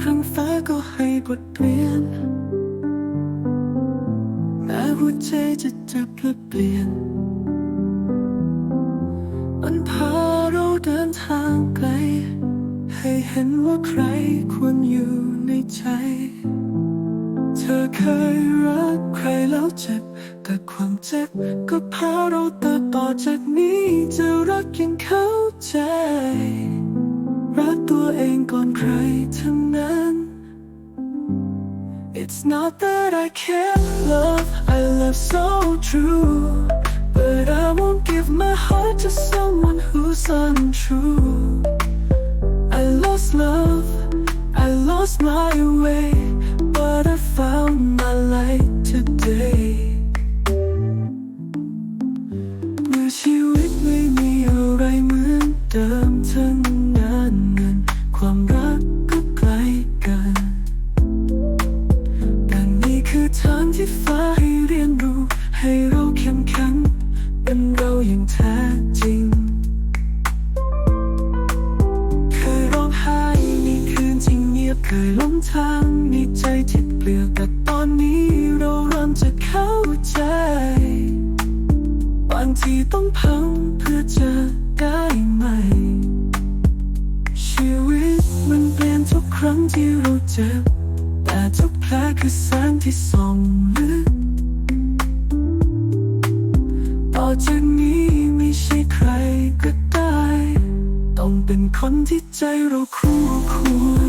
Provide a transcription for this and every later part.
ครั้งฟ้าก็ให้บทเรียนแม้หัวใจจะเจ็บและเปลี่ยน มันพาเราเดินทางไกล ให้เห็นว่าใครควรอยู่ในใจ เธอเคยรักใครแล้วเจ็บ แต่ความเจ็บก็พาเราเติบโตจากนี้จะรักยังเข้าใจ รักตัวเองก่อนใคร It's not that I can't love, I love so true. But I won't give my heart to someone who's untrue. I lost love, I lost my way, but I found my light today. เมื่อชีวิตไม่มีอะไรเหมือนเดิมทั้ง คือทางที่ฟ้าให้เรียนรู้ ให้เราเข้มแข็งเป็นเราอย่างแท้จริง เคยร้องไห้ในคืนที่เงียบเคยหลงทางในใจที่เปลี่ยวแต่ตอนนี้เราเริ่มจะเข้าใจบางทีต้องพังเพื่อจะได้ไหม่ชีวิตมันเปลี่ยนทุกครั้งที่เราเจ็บ แต่ทุกแผลคือแสงที่ส่องลึกต่อจากนี้ไม่ใช่ใครก็ได้ ต้องเป็นคนที่ใจเราคู่ควร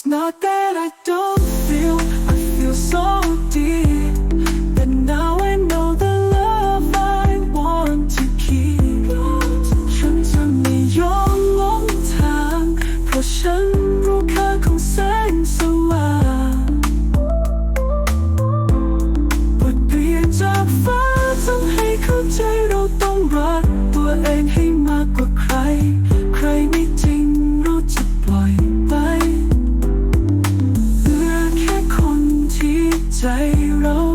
It's not that I don't เรา